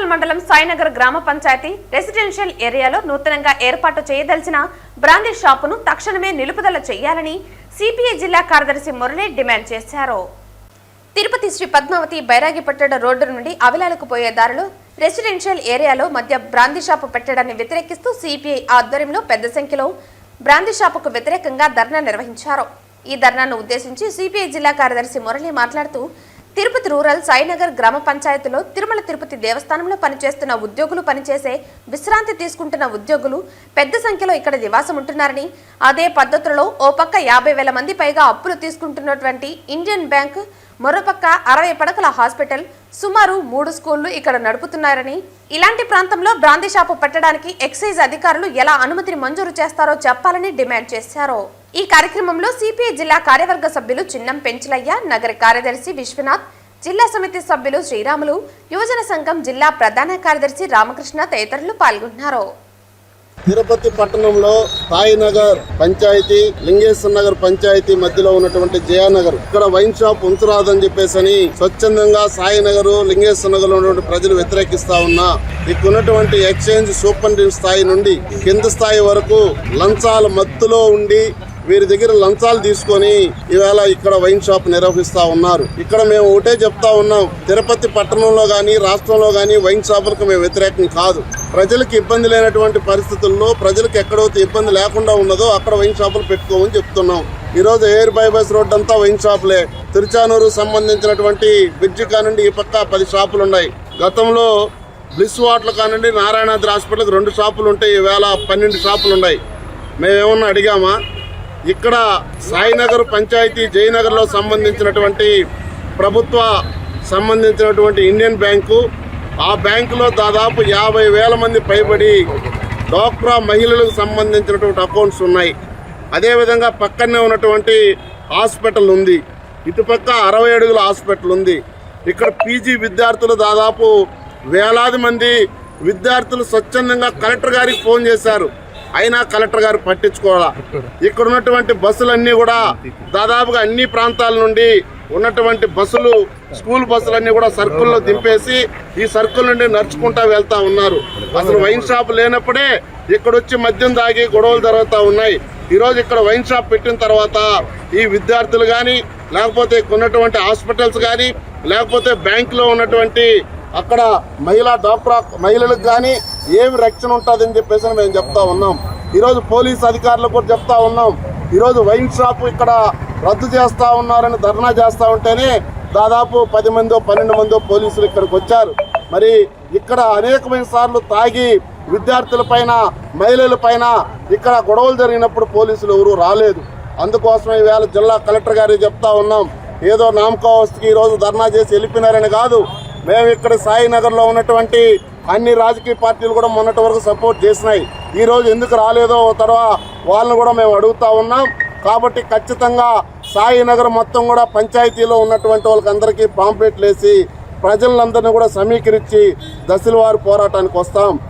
Rural మండలం సాయినగర్ గ్రామ panchayat residential ఏరియాలో నూతనంగా ఏర్పాటు చేయదలిచిన బ్రాందీ షాపును తక్షణమే నిలుపుదల చేయాలని సిపిఐ జిల్లా కార్యదర్శి మురళి డిమాండ్ చేశారు. తిరుపతి శ్రీ పద్మావతి బైరాగిపట్టణ రోడ్డు నుండి అవిలాలకు పోయే దారిలో రెసిడెన్షియల్ ఏరియాలో మధ్య బ్రాందీ షాపు పెట్టడాన్ని వ్యతిరేకిస్తూ సిపిఐ ఆధ్వర్యంలో పెద్ద సంఖ్యలో బ్రాందీ షాపుకు వ్యతిరేకంగా ధర్నా నిర్వహించారు. ఈ ధర్నాను ఉద్దేశించి సిపిఐ జిల్లా కార్యదర్శి మురళి మాట్లాడుతూ తిరుపతి రూరల్ సాయినగర్ గ్రామ పంచాయతీలో తిరుమల తిరుపతి దేవస్థానంలో పనిచేస్తున్న ఉద్యోగులు పనిచేసే విశ్రాంతి తీసుకుంటున్న ఉద్యోగులు పెద్ద సంఖ్యలో ఇక్కడ నివాసం ఉంటున్నారని అదే పద్ధతులలో ఓ పక్క యాభై వేల మంది పైగా అప్పులు తీసుకుంటున్నటువంటి ఇండియన్ బ్యాంక్ మరోపక్క అరవై పడకల హాస్పిటల్ సుమారు మూడు స్కూళ్ళు ఇక్కడ నడుపుతున్నారని ఇలాంటి ప్రాంతంలో బ్రాందీ షాపు పెట్టడానికి ఎక్సైజ్ అధికారులు ఎలా అనుమతిని మంజూరు చేస్తారో చెప్పాలని డిమాండ్ చేశారు. ఈ కార్యక్రమంలో సిపిఐ జిల్లా కార్యవర్గ సభ్యులు చిన్నం పెంచలయ్య నగర కార్యదర్శి విశ్వనాథ్ జిల్లా సమితి సభ్యులు శ్రీరాములు యువజన సంఘం జిల్లా ప్రధాన కార్యదర్శి రామకృష్ణ తదితరులు పాల్గొన్నారు తిరుపతి పట్టణంలో సాయినగర్ పంచాయతీ లింగేశ్వర నగర్ పంచాయతీ మధ్యలో ఉన్నటువంటి జయానగర్ ఇక్కడ వైన్ షాప్ ఉంచరాదని చెప్పేసి అని స్వచ్ఛందంగా సాయినగర్ లింగేశ్వర నగర్లో ఉన్నటువంటి ప్రజలు వ్యతిరేకిస్తా ఉన్నా ఇక్కడ ఉన్నటువంటి ఎక్స్చేంజ్ సూపరింటెండెంట్ స్థాయి నుండి కింద స్థాయి వరకు లంచాల మత్తులో ఉండి వీరి దగ్గర లంచాలు తీసుకొని ఇవాళ ఇక్కడ వైన్ షాప్ నిర్వహిస్తా ఉన్నారు. ఇక్కడ మేము ఒకటే చెప్తా ఉన్నాం. తిరుపతి పట్టణంలో కానీ రాష్ట్రంలో కానీ వైన్ షాపులకు మేము వ్యతిరేకం కాదు. ప్రజలకు ఇబ్బంది లేనటువంటి పరిస్థితుల్లో ప్రజలకు ఎక్కడైతే ఇబ్బంది లేకుండా ఉన్నదో అక్కడ వైన్ షాపులు పెట్టుకోమని చెప్తున్నాం. ఈ రోజు ఎయిర్ బైపాస్ రోడ్ అంతా వైన్ షాపులే. తిరుచానూరు సంబంధించినటువంటి బ్రిడ్జి కానివ్వండి ఈ పక్క పది షాపులు ఉన్నాయి. గతంలో బ్లిస్ వాటర్ కానివ్వండి నారాయణాద్రి హాస్పిటల్కి రెండు షాపులు ఉంటాయి ఈవేళ పన్నెండు షాపులు ఉన్నాయి. మేమేమన్నా అడిగామా? ఇక్కడ సాయినగర్ పంచాయతీ జయనగర్లో సంబంధించినటువంటి ప్రభుత్వ సంబంధించినటువంటి ఇండియన్ బ్యాంకు ఆ బ్యాంకులో దాదాపు యాభై వేల మంది పైబడి డోక్రా మహిళలకు సంబంధించినటువంటి అకౌంట్స్ ఉన్నాయి. అదేవిధంగా పక్కనే ఉన్నటువంటి హాస్పిటల్ ఉంది. ఇటుపక్క అరవై అడుగుల హాస్పిటల్ ఉంది. ఇక్కడ పీజీ విద్యార్థులు దాదాపు వేలాది మంది విద్యార్థులు స్వచ్ఛందంగా కలెక్టర్ గారికి ఫోన్ చేశారు. అయినా కలెక్టర్ గారు పట్టించుకోవాలా? ఇక్కడ ఉన్నటువంటి బస్సులన్నీ కూడా దాదాపుగా అన్ని ప్రాంతాల నుండి ఉన్నటువంటి బస్సులు స్కూల్ బస్సులన్నీ కూడా సర్కిల్లో దింపేసి ఈ సర్కిల్ నుండి నడుచుకుంటా వెళ్తా ఉన్నారు. అసలు వైన్ షాప్ లేనప్పుడే ఇక్కడ వచ్చి మద్యం దాగి గొడవలు జరుగుతూ ఉన్నాయి. ఈరోజు ఇక్కడ వైన్ షాప్ పెట్టిన తర్వాత ఈ విద్యార్థులు కానీ లేకపోతే ఇక్కడ ఉన్నటువంటి హాస్పిటల్స్ కానీ లేకపోతే బ్యాంకులో ఉన్నటువంటి అక్కడ మహిళా డాక్టర్ మహిళలకు కానీ ఏమి రక్షణ ఉంటుందని చెప్పేసి మేము చెప్తా ఉన్నాం. ఈరోజు పోలీస్ అధికారులకు కూడా చెప్తా ఉన్నాం. ఈరోజు వైన్ షాప్ ఇక్కడ రద్దు చేస్తూ ఉన్నారని ధర్నా చేస్తూ ఉంటేనే దాదాపు పది మందో పన్నెండు మందో పోలీసులు ఇక్కడికి వచ్చారు. మరి ఇక్కడ అనేకమైన సార్లు తాగి విద్యార్థుల పైన మహిళల పైన ఇక్కడ గొడవలు జరిగినప్పుడు పోలీసులు ఎవరు రాలేదు. అందుకోసమే ఈవేళ జిల్లా కలెక్టర్ గారికి చెప్తా ఉన్నాం. ఏదో నామకావస్థకి ఈరోజు ధర్నా చేసి వెళ్ళిపోయినారని కాదు. మేము ఇక్కడ సాయినగర్లో ఉన్నటువంటి అన్ని రాజకీయ పార్టీలు కూడా మొన్నటి వరకు సపోర్ట్ చేసినాయి. ఈరోజు ఎందుకు రాలేదో తర్వాత వాళ్ళని కూడా మేము అడుగుతా ఉన్నాం. కాబట్టి ఖచ్చితంగా సాయినగర్ మొత్తం కూడా పంచాయతీలో ఉన్నటువంటి వాళ్ళకి అందరికీ పాంప్లెట్లు వేసి ప్రజలందరినీ కూడా సమీకరించి దశలవారి పోరాటానికి వస్తాం.